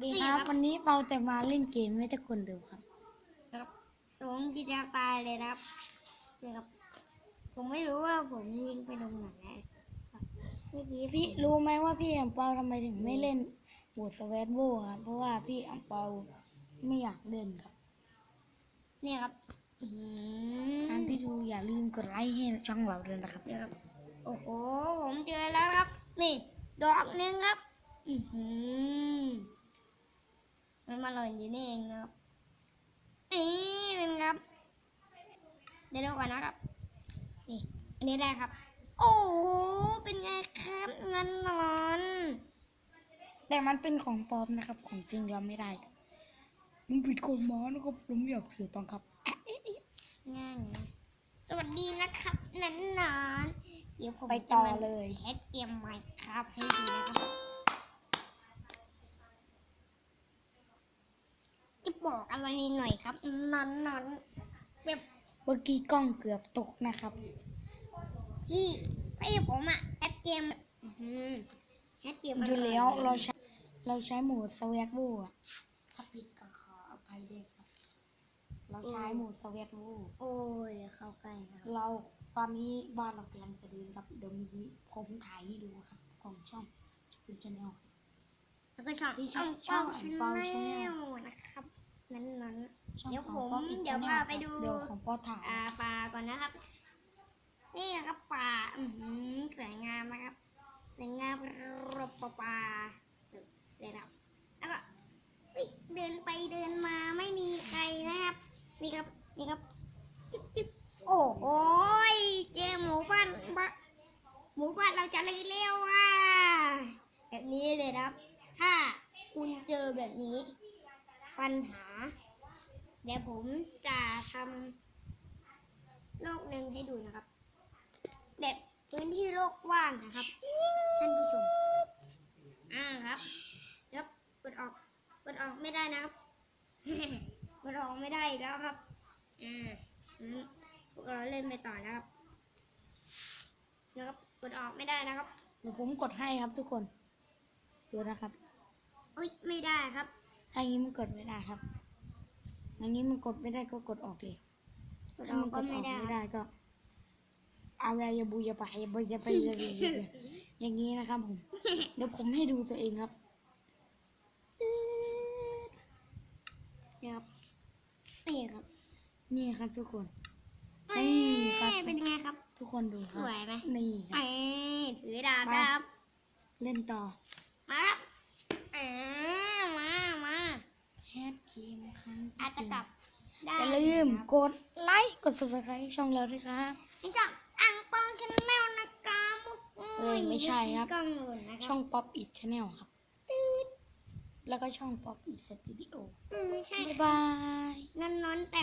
สวัสดีครับ วันนี้เราจะมาเล่นเกมไม่ตะคนเดิมครับ ครับสูงจิตาตายเลยนะครับนี่ครับ ผมไม่รู้ว่าผมยิงไปตรงไหนนะครับเมื่อกี้พี่รู้ไหมว่าพี่อัมเปาทำไมถึงไม่เล่นบูดสเวตโบครับเพราะว่าพี่อัมเปาไม่อยากเล่นครับ เนี่ยครับอืมทางที่ดูอย่าลืมกดไลค์ให้ช่องเราด้วยนะครับเนี่ยครับ โอ้โหผมเจอแล้วครับ นี่ ดอกหนึงครับ อือหือ มันมาหล่นอยู่นี่เองนะครับนี่เป็นครับ เดี๋ยวดูก่อนนะครับ นี่อันนี้ได้ครับ โอ้โหเป็นไงครับเงินนอน แต่มันเป็นของปลอมนะครับ ของจริงเราไม่ได้ครับมันผิดกฎหมายนะครับเราไม่อยากเสียตังค์ครับง่ายนะสวัสดีนะครับนันนอนเดี๋ยวผมไปต่อจะมาเลยแคสเกมใหม่ครับให้ดูนะครับ จะบอกอะไรหน่อยครับนอนนอนแบบเมื่อกี้กล้องเกือบตกนะครับ พี่พี่ผมอะแคสเกมอื้อหือแคสเกมอยู่แล้วเราใช้เราใช้หมูสเวตโบอะถ้าผิดก็ขออภัยด้วยครับ เราใช้หมูสเวตโบโอ้ยเดี๋ยวเข้าใกล้นะครับเราตอนนี้บ้านเรากำลังจะเดินครับเดี๋ยวมีผมถ่ายให้ดูครับของช่องจะเป็นชาแนลแล้วก็ช่องที่ช่องช่องช่เป้าองชา Channel แนลนะครับ นั้นนั้นช่องเดี๋ยวของผมป๊อปอินเดี๋ยวชาแนลพาไปดูเดี๋ยวของป๊อปถ่ายอ่าปลาก่อนนะครับ นี่ครับปลาอือหือสวยงามนะครับสวยงามรบปลาเลยครับแล้วก็เฮ้ยเดินไปเดินมาไม่มีใครนะครับ นี่ครับนี่ครับจิ๊บจิ๊บโอ้โหยเจอหมูบ้านบะหมูบ้านเราจะเลยเร็วว่ะแบบนี้เลยนะครับ ถ้าคุณเจอแบบนี้ ปัญหา เดี๋ยวผมจะทำโลกหนึ่งให้ดูนะครับแบบพื้นที่โลกว่างนะครับ ท่านผู้ชม อ่าครับเดี๋ยวกดออกกดออกไม่ได้นะครับกดออกไม่ได้อีกแล้วครับ อ่าอืมพวกเราเล่นไปต่อนะครับ นะครับกดออกไม่ได้นะครับเดี๋ยวผมกดให้ครับทุกคนดูนะครับอุ้ยไม่ได้ครับถ้า อย่างนี้มันกดไม่ได้ครับอย่างนี้มันกดไม่ได้ก็กดออกเลยกดถ้าออมักนกก็ดอไม่อกได้ไม่ครับได้ก็อะไรอย่าบูอย่าไปอย่าไปอย่าไปอย่าไปอย่าไปอย่างนี้นะครับผม เดี๋ยวผมให้ดูตัวเองครับนี่ครับนี่ครับ นี่ครับทุกคนเอ้ยนี่ครับเป็นไงครับ ทุกคนดูคสรับวยไหมนี่ครับเอ้ยถือดาบครับ เล่นต่อ มาครับอ่ามามา แคทเกมครั้งที่ อาจจะกลับได้อย่าลืมครับกดไลค์กด subscribe ช่องเราด้วยครับให้ช่องอังปองชาแนลนะครับมุกเอ้ยไม่ใช่ครับกล้องหล่นนะครับช่อง Pop It Channel ครับแล้วก็ช่อง Pop It Studio อืมไม่ใช่บ๊ายบาย นั่นนอนแต่